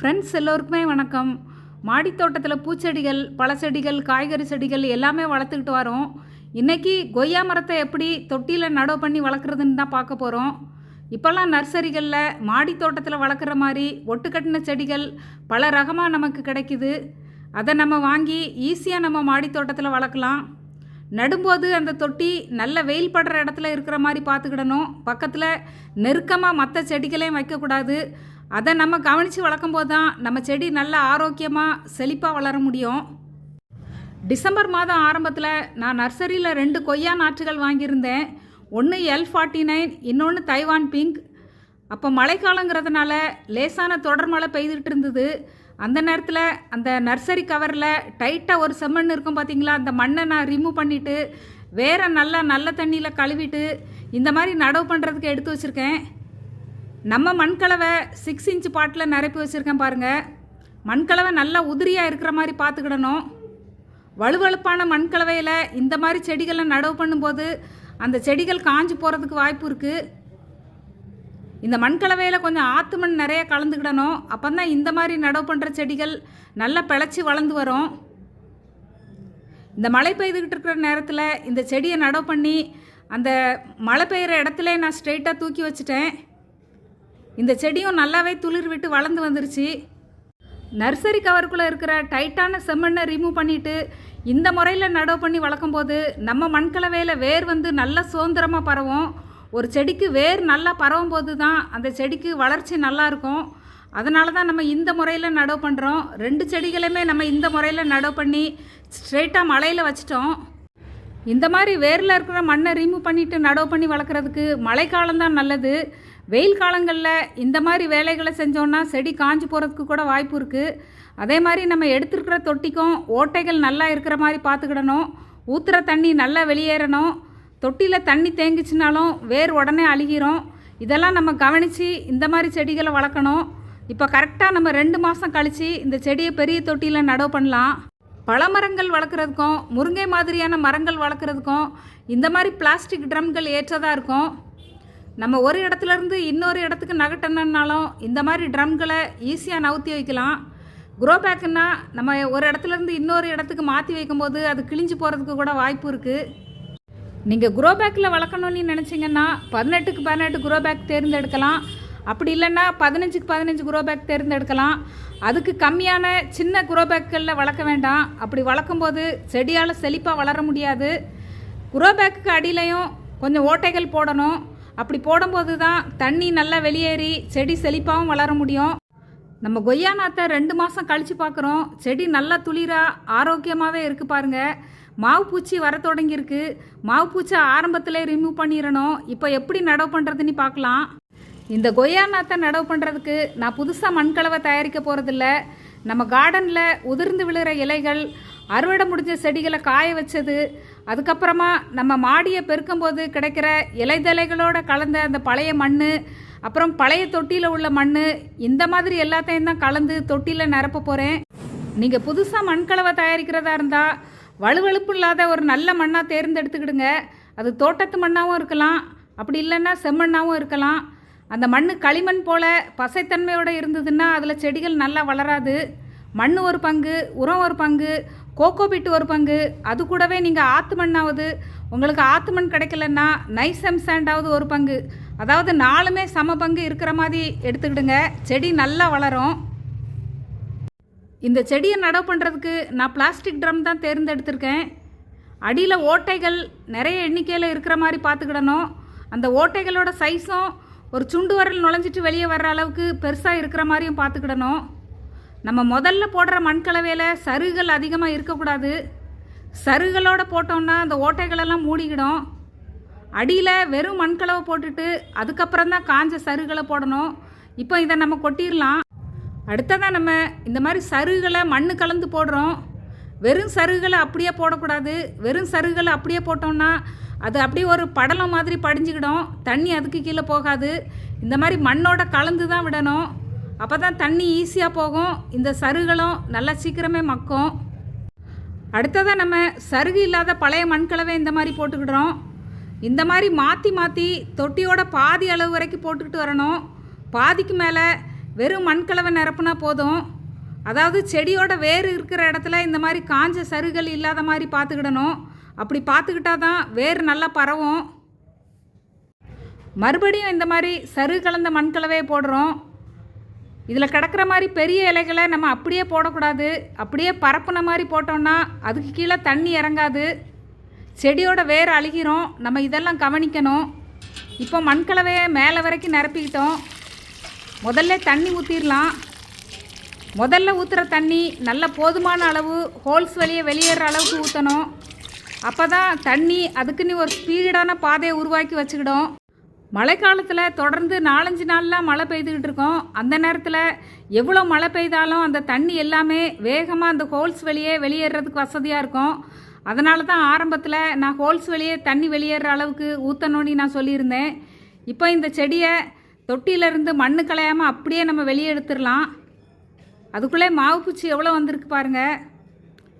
Friends எல்லோருக்குமே வணக்கம். மாடித் தோட்டத்தில் பூச்செடிகள் பழச்செடிகள் காய்கறி செடிகள் எல்லாமே வளர்த்துக்கிட்டு வரோம். இன்றைக்கி கொய்யா மரத்தை எப்படி தொட்டியில் நடவு பண்ணி வளர்க்குறதுன்னு தான் பார்க்க போகிறோம் இப்போல்லாம் நர்சரிகளில் மாடித் தோட்டத்தில் வளர்க்குற மாதிரி ஒட்டுக்கட்டின செடிகள் பல ரகமாக நமக்கு கிடைக்குது. அதை நம்ம வாங்கி ஈஸியாக நம்ம மாடித் தோட்டத்தில் வளர்க்கலாம். நடும்போது அந்த தொட்டி நல்ல வெயில் படுற இடத்துல இருக்கிற மாதிரி பார்த்துக்கிடணும். பக்கத்தில் நெருக்கமாக மற்ற செடிகளையும் வைக்கக்கூடாது. அதை நம்ம கவனித்து வளர்க்கும் போது தான் நம்ம செடி நல்லா ஆரோக்கியமாக செழிப்பாக வளர முடியும். டிசம்பர் மாதம் ஆரம்பத்தில் நான் நர்சரியில் ரெண்டு கொய்யா நாற்றுகள் வாங்கியிருந்தேன். ஒன்று எல் ஃபார்ட்டி நைன் இன்னொன்று தைவான் பிங்க் அப்போ மழைக்காலங்கிறதுனால லேசான தொடர் மழை பெய்துட்டு இருந்தது. அந்த நேரத்தில் அந்த நர்சரி கவரில் டைட்டாக ஒரு செம்மண் இருக்கும் பார்த்தீங்களா அந்த மண்ணை நான் ரிமூவ் பண்ணிவிட்டு வேறு நல்லா நல்ல தண்ணியில் கழுவிட்டு இந்த மாதிரி நடவு பண்ணுறதுக்கு எடுத்து வச்சுருக்கேன். நம்ம மண்கலவை சிக்ஸ் இன்ச் பாட்டில் நிரப்பி வச்சுருக்கேன் பாருங்கள் மண்கலவை நல்லா உதிரியாக இருக்கிற மாதிரி பார்த்துக்கிடணும் வலுவழுப்பான மண்கலவையில் இந்த மாதிரி செடிகளை நடவு பண்ணும்போது அந்த செடிகள் காஞ்சு போகிறதுக்கு வாய்ப்பு இருக்குது இந்த மண்கலவையில் கொஞ்சம் ஆற்று மண் நிறைய கலந்துக்கிடணும். அப்போ தான் இந்த மாதிரி நடவு பண்ணுற செடிகள் நல்லா பிழைச்சி வளர்ந்து வரும். இந்த மழை பெய்துக்கிட்டு இருக்கிற நேரத்தில் இந்த செடியை நடவு பண்ணி அந்த மழை பெய்கிற இடத்துல நான் ஸ்ட்ரெயிட்டாக தூக்கி வச்சுட்டேன். இந்த செடியும் நல்லாவே துளிர் விட்டு வளர்ந்து வந்துருச்சு. நர்சரி கவருக்குள்ளே இருக்கிற டைட்டான செம்மண்ணை ரிமூவ் பண்ணிவிட்டு இந்த முறையில் நடவு பண்ணி வளர்க்கும் போது நம்ம மண்கலவையில் வேர் வந்து நல்லா சுதந்திரமாக பரவும். ஒரு செடிக்கு வேர் நல்லா பரவும் போது தான் அந்த செடிக்கு வளர்ச்சி நல்லா இருக்கும். அதனால தான் நம்ம இந்த முறையில் நடவு பண்ணுறோம் ரெண்டு செடிகளையுமே நம்ம இந்த முறையில் நடவு பண்ணி ஸ்ட்ரெயிட்டாக மலையில் வச்சிட்டோம். இந்த மாதிரி வேரில் இருக்கிற மண்ணை ரிமூவ் பண்ணிவிட்டு நடவு பண்ணி வளர்க்குறதுக்கு மழைக்காலம் தான் நல்லது. வெயில் காலங்களில் இந்த மாதிரி வேலைகளை செஞ்சோன்னா செடி காஞ்சு போகிறதுக்கு கூட வாய்ப்பு இருக்குது அதே மாதிரி நம்ம எடுத்துருக்கிற தொட்டிக்கும் ஓட்டைகள் நல்லா இருக்கிற மாதிரி பார்த்துக்கிடணும். ஊற்றுற தண்ணி நல்லா வெளியேறணும். தொட்டியில் தண்ணி தேங்கிச்சுனாலும் வேர் உடனே அழுகிரும். இதெல்லாம் நம்ம கவனித்து இந்த மாதிரி செடிகளை வளர்க்கணும். இப்போ கரெக்டாக நம்ம ரெண்டு மாதம் கழித்து இந்த செடியை பெரிய தொட்டியில் நடவு பண்ணலாம். பழமரங்கள் வளர்க்குறதுக்கும் முருங்கை மாதிரியான மரங்கள் வளர்க்குறதுக்கும் இந்த மாதிரி பிளாஸ்டிக் ட்ரம்கள் ஏற்றதாக இருக்கும். நம்ம ஒரு இடத்துல இருந்து இன்னொரு இடத்துக்கு நகட்டணுன்னாலும் இந்த மாதிரி ட்ரம்களை ஈஸியாக நவுத்தி வைக்கலாம். குரோ பேக்குன்னா நம்ம ஒரு இடத்துல இருந்து இன்னொரு இடத்துக்கு மாற்றி வைக்கும்போது அது கிழிஞ்சு போகிறதுக்கு கூட வாய்ப்பு இருக்குது நீங்கள் குரோ பேக்கில் வளர்க்கணும்னு நினச்சிங்கன்னா பதினெட்டுக்கு பதினெட்டு குரோ பேக் தேர்ந்தெடுக்கலாம். அப்படி இல்லைன்னா பதினஞ்சுக்கு பதினஞ்சு குரோ பேக் தேர்ந்தெடுக்கலாம். அதுக்கு கம்மியான சின்ன குரோ பேக்குகளில் வளர்க்க வேண்டாம். அப்படி வளர்க்கும்போது செடியால் செழிப்பாக வளர முடியாது. குரோ பேக்குக்கு அடியிலையும் கொஞ்சம் ஓட்டைகள் போடணும். அப்படி போடும்போது தான் தண்ணி நல்லா வெளியேறி செடி செழிப்பாகவும் வளர முடியும். நம்ம கொய்யா நாத்தை ரெண்டு மாதம் கழித்து பார்க்குறோம் செடி நல்லா துளிராக ஆரோக்கியமாகவே இருக்குது பாருங்கள் மாவு பூச்சி வர தொடங்கியிருக்கு. மாவு பூச்சி ஆரம்பத்திலே ரிமூவ் பண்ணிடணும் இப்போ எப்படி நடவு பண்ணுறதுன்னு பார்க்கலாம் இந்த கொய்யா நாத்தை நடவு பண்ணுறதுக்கு நான் புதுசாக மண்கலவை தயாரிக்க போகிறதில்ல நம்ம கார்டனில் உதிர்ந்து விழுகிற இலைகள் அறுவடை முடிஞ்ச செடிகளை காய வச்சது. அதுக்கப்புறமா நம்ம மாடியை பெருக்கும்போது கிடைக்கிற இலைதலைகளோட கலந்த அந்த பழைய மண் அப்புறம் பழைய தொட்டியில் உள்ள மண் இந்த மாதிரி எல்லாத்தையும் தான் கலந்து தொட்டியில் நிரப்ப போகிறேன் நீங்கள் புதுசாக மண்கலவை தயாரிக்கிறதா இருந்தால் வலுவழுப்பு இல்லாத ஒரு நல்ல மண்ணாக தேர்ந்தெடுத்துக்கிடுங்க. அது தோட்டத்து மண்ணாகவும் இருக்கலாம் அப்படி இல்லைன்னா செம்மண்ணாகவும் இருக்கலாம். அந்த மண் களிமண் போல் பசைத்தன்மையோடு இருந்ததுன்னா அதில் செடிகள் நல்லா வளராது. மண் ஒரு பங்கு உரம் ஒரு பங்கு கோகோ பிட்டு ஒரு பங்கு. அது கூடவே நீங்கள் ஆத்து மண்ணாவது உங்களுக்கு ஆத்து மண் கிடைக்கலன்னா நைசம் சாண்டாவது ஒரு பங்கு. அதாவது நாலுமே சம பங்கு இருக்கிற மாதிரி எடுத்துக்கிடுங்க. செடி நல்லா வளரும். இந்த செடியை நடவு பண்ணுறதுக்கு நான் பிளாஸ்டிக் ட்ரம் தான் தேர்ந்தெடுத்திருக்கேன். அடியில் ஓட்டைகள் நிறைய எண்ணிக்கையில் இருக்கிற மாதிரி பார்த்துக்கிடணும். அந்த ஓட்டைகளோட சைஸும் ஒரு சுண்டு வரல் நுழைஞ்சிட்டு வெளியே வர்ற அளவுக்கு பெருசாக இருக்கிற மாதிரியும் பார்த்துக்கிடணும். நம்ம முதல்ல போடுற மண்கலவையில் சருகுகள் அதிகமாக இருக்கக்கூடாது. சருகுகளோடு போட்டோம்னா அந்த ஓட்டைகளெல்லாம் மூடிக்கிடும். அடியில் வெறும் மண்கலவை போட்டுட்டு அதுக்கப்புறம் தான் காஞ்ச சருகளை போடணும். இப்போ இதை நம்ம கொட்டிடலாம். அடுத்ததாக நம்ம இந்த மாதிரி சருகுகளை மண் கலந்து போடுறோம். வெறும் சருகுகளை அப்படியே போடக்கூடாது. வெறும் சருகுகளை அப்படியே போட்டோம்னா அது அப்படியே ஒரு படலம் மாதிரி படிஞ்சுக்கிடும். தண்ணி அதுக்கு கீழே போகாது. இந்த மாதிரி மண்ணோட கலந்து தான் விடணும். அப்போ தான் தண்ணி ஈஸியாக போகும். இந்த சருகளும் நல்லா சீக்கிரமே மக்கும். அடுத்ததாக நம்ம சருகு இல்லாத பழைய மண்கலவை இந்த மாதிரி போட்டுக்கிடுறோம். இந்த மாதிரி மாற்றி மாற்றி தொட்டியோட பாதி அளவு வரைக்கும் போட்டுக்கிட்டு வரணும். பாதிக்கு மேலே வெறும் மண்கலவை நிரப்புனா போதும். அதாவது செடியோட வேர் இருக்கிற இடத்துல இந்த மாதிரி காஞ்ச சருகள் இல்லாத மாதிரி பார்த்துக்கிடணும். அப்படி பார்த்துக்கிட்டா தான் வேர் நல்லா பரவும். மறுபடியும் இந்த மாதிரி சரு கலந்த மண்கலவையை போடுறோம். இதில் கிடக்கிற மாதிரி பெரிய இலைகளை நம்ம அப்படியே போடக்கூடாது. அப்படியே பரப்புன மாதிரி போட்டோம்னா அதுக்கு கீழே தண்ணி இறங்காது. செடியோட வேர் அழுகிறோம் நம்ம இதெல்லாம் கவனிக்கணும். இப்போ மண்கலவையை மேலே வரைக்கும் நிரப்பிக்கிட்டோம். முதல்ல தண்ணி ஊற்றிடலாம் முதல்ல ஊற்றுற தண்ணி நல்ல போதுமான அளவு ஹோல்ஸ் வழியை வெளியேற அளவுக்கு ஊற்றணும் அப்போ தான் தண்ணி அதுக்குன்னு ஒரு ஸ்பீடான பாதையை உருவாக்கி வச்சுக்கிடும். மழைக்காலத்தில் தொடர்ந்து நாலஞ்சு நாள்லாம் மழை பெய்துக்கிட்டு இருக்கோம். அந்த நேரத்தில் எவ்வளோ மழை பெய்தாலும் அந்த தண்ணி எல்லாமே வேகமாக அந்த ஹோல்ஸ் வெளியே வெளியேறதுக்கு வசதியாக இருக்கும். அதனால தான் ஆரம்பத்தில் நான் ஹோல்ஸ் வெளியே தண்ணி வெளியேற அளவுக்கு ஊற்றணும்னு நான் சொல்லியிருந்தேன். இப்போ இந்த செடியை தொட்டியிலேருந்து மண்ணு களையாமல் அப்படியே நம்ம வெளியே எடுத்துடலாம். அதுக்குள்ளே மாவு பூச்சி எவ்வளோ வந்திருக்கு பாருங்கள்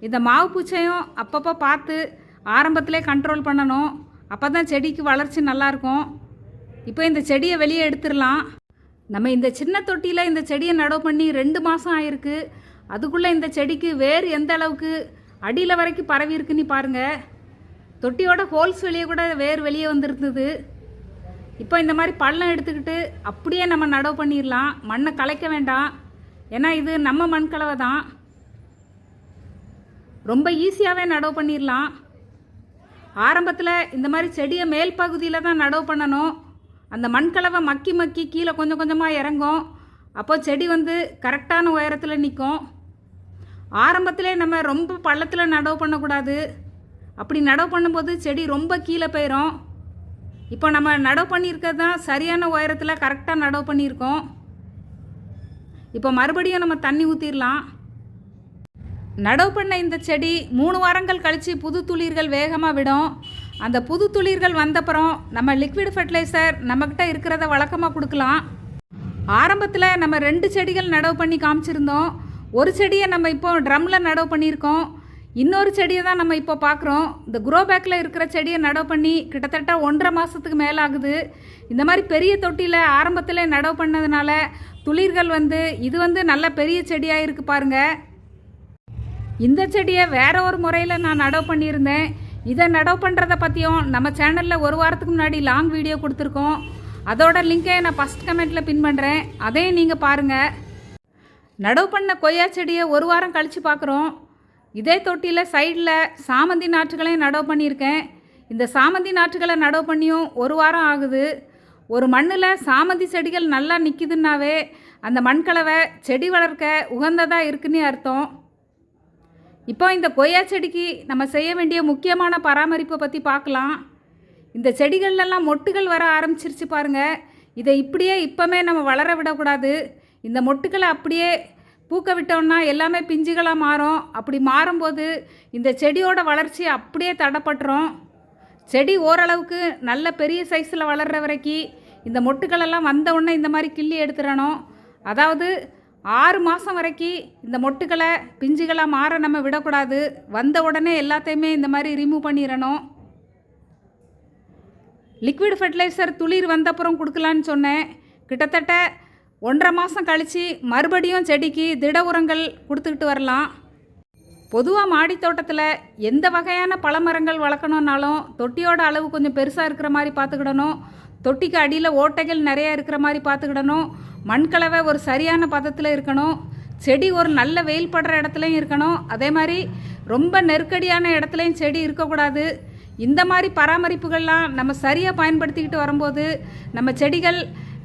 இந்த மாவு பூச்சையும் அப்பப்போ பார்த்து ஆரம்பத்திலே கண்ட்ரோல் பண்ணணும். அப்போ தான் செடிக்கு வளர்ச்சி நல்லாயிருக்கும் இப்போ இந்த செடியை வெளியே எடுத்துடலாம். நம்ம இந்த சின்ன தொட்டியில் இந்த செடியை நடவு பண்ணி ரெண்டு மாதம் ஆயிருக்கு. அதுக்குள்ளே இந்த செடிக்கு வேர் எந்த அளவுக்கு அடியில் வரைக்கும் பரவி இருக்குன்னு பாருங்கள் தொட்டியோட ஹோல்ஸ் வெளியே கூட வேர் வெளியே வந்திருந்தது. இப்போ இந்த மாதிரி பள்ளம் எடுத்துக்கிட்டு அப்படியே நம்ம நடவு பண்ணிடலாம். மண்ணை கலைக்க வேண்டாம். ஏன்னா இது நம்ம மண் கலவை தான். ரொம்ப ஈஸியாகவே நடவு பண்ணிடலாம். ஆரம்பத்தில் இந்த மாதிரி செடியை மேல் பகுதியில் தான் நடவு பண்ணணும். அந்த மண்கலவை மக்கி மக்கி கீழே கொஞ்சம் கொஞ்சமாக இறங்கும். அப்போ செடி வந்து கரெக்டான உயரத்தில் நிற்கும் ஆரம்பத்திலே நம்ம ரொம்ப பள்ளத்தில் நடவு பண்ணக்கூடாது. அப்படி நடவு பண்ணும்போது செடி ரொம்ப கீழே போயிடும் இப்போ நம்ம நடவு பண்ணியிருக்கிறது தான் சரியான உயரத்தில் கரெக்டாக நடவு பண்ணியிருக்கோம். இப்போ மறுபடியும் நம்ம தண்ணி ஊற்றிடலாம் நடவு பண்ண இந்த செடி மூணு வாரங்கள் கழித்து புது துளிர்கள் வேகமாக விடும். அந்த புது துளிர்கள் வந்தப்புறம் நம்ம லிக்விட் ஃபர்டிலைசர் நம்மக்கிட்ட இருக்கிறத வழக்கமாக கொடுக்கலாம். ஆரம்பத்தில் நம்ம ரெண்டு செடிகள் நடவு பண்ணி காமிச்சிருந்தோம். ஒரு செடியை நம்ம இப்போ ட்ரம்மில் நடவு பண்ணியிருக்கோம். இன்னொரு செடியை தான் நம்ம இப்போ பார்க்குறோம். இந்த குரோ பேக்கில் இருக்கிற செடியை நடவு பண்ணி கிட்டத்தட்ட ஒன்றரை மாதத்துக்கு மேலே ஆகுது. இந்த மாதிரி பெரிய தொட்டியில் ஆரம்பத்தில் நடவு பண்ணதுனால துளிர்கள் வந்து இது வந்து நல்ல பெரிய செடியாக இருக்குது பாருங்கள் இந்த செடியை வேற ஒரு முறையில் நான் நடவு பண்ணியிருந்தேன். இதை நடவு பண்ணுறத பற்றியும் நம்ம சேனலில் ஒரு வாரத்துக்கு முன்னாடி லாங் வீடியோ கொடுத்துருக்கோம். அதோட லிங்கை நான் ஃபஸ்ட் கமெண்ட்டில் பின் பண்ணுறேன் அதையும் நீங்கள் பாருங்கள் நடவு பண்ண கொய்யா செடியை ஒரு வாரம் கழித்து பார்க்குறோம். இதே தொட்டியில் சைடில் சாமந்தி நாற்றுகளையும் நடவு பண்ணியிருக்கேன். இந்த சாமந்தி நாற்றுகளை நடவு பண்ணியும் ஒரு வாரம் ஆகுது. ஒரு மண்ணில் சாமந்தி செடிகள் நல்லா நிற்கிதுன்னாவே அந்த மண்கலவை செடி வளர்க்க உகந்ததாக இருக்குன்னு அர்த்தம். இப்போ இந்த கொய்யா செடிக்கு நம்ம செய்ய வேண்டிய முக்கியமான பராமரிப்பை பற்றி பார்க்கலாம். இந்த செடிகள்லாம் மொட்டுகள் வர ஆரம்பிச்சிருச்சு பாருங்கள் இதை இப்படியே இப்போமே நம்ம வளர விடக்கூடாது. இந்த மொட்டுகளை அப்படியே பூக்க விட்டோம்னா எல்லாமே பிஞ்சுகளாக மாறும். அப்படி மாறும்போது இந்த செடியோட வளர்ச்சி அப்படியே தடப்பட்டுரும். செடி ஓரளவுக்கு நல்ல பெரிய சைஸில் வளர்கிற வரைக்கும் இந்த மொட்டுகளெல்லாம் வந்த உடனே இந்த மாதிரி கிள்ளி எடுத்துடணும். அதாவது ஆறு மாதம் வரைக்கும் இந்த மொட்டுகளை பிஞ்சுகளாக மாற நம்ம விடக்கூடாது. வந்த உடனே எல்லாத்தையுமே இந்த மாதிரி ரிமூவ் பண்ணிடணும் லிக்விட் ஃபர்டிலைசர் துளிர் வந்தப்புறம் கொடுக்கலான்னு சொன்னேன். கிட்டத்தட்ட ஒன்றரை மாதம் கழித்து மறுபடியும் செடிக்கு திட உரங்கள் கொடுத்துக்கிட்டு வரலாம். பொதுவாக மாடித்தோட்டத்தில் எந்த வகையான பழமரங்கள் வளர்க்கணுன்னாலும் தொட்டியோட அளவு கொஞ்சம் பெருசாக இருக்கிற மாதிரி பார்த்துக்கிடணும். தொட்டிக்கு அடியில் ஓட்டைகள் நிறையா இருக்கிற மாதிரி பார்த்துக்கிடணும். மண்கலவை ஒரு சரியான பதத்தில் இருக்கணும். செடி ஒரு நல்ல வெயில் படுற இடத்துலையும் இருக்கணும். அதே மாதிரி ரொம்ப நெருக்கடியான இடத்துலையும் செடி இருக்கக்கூடாது. இந்த மாதிரி பராமரிப்புகள்லாம் நம்ம சரியாக பயன்படுத்திக்கிட்டு வரும்போது நம்ம செடிகள்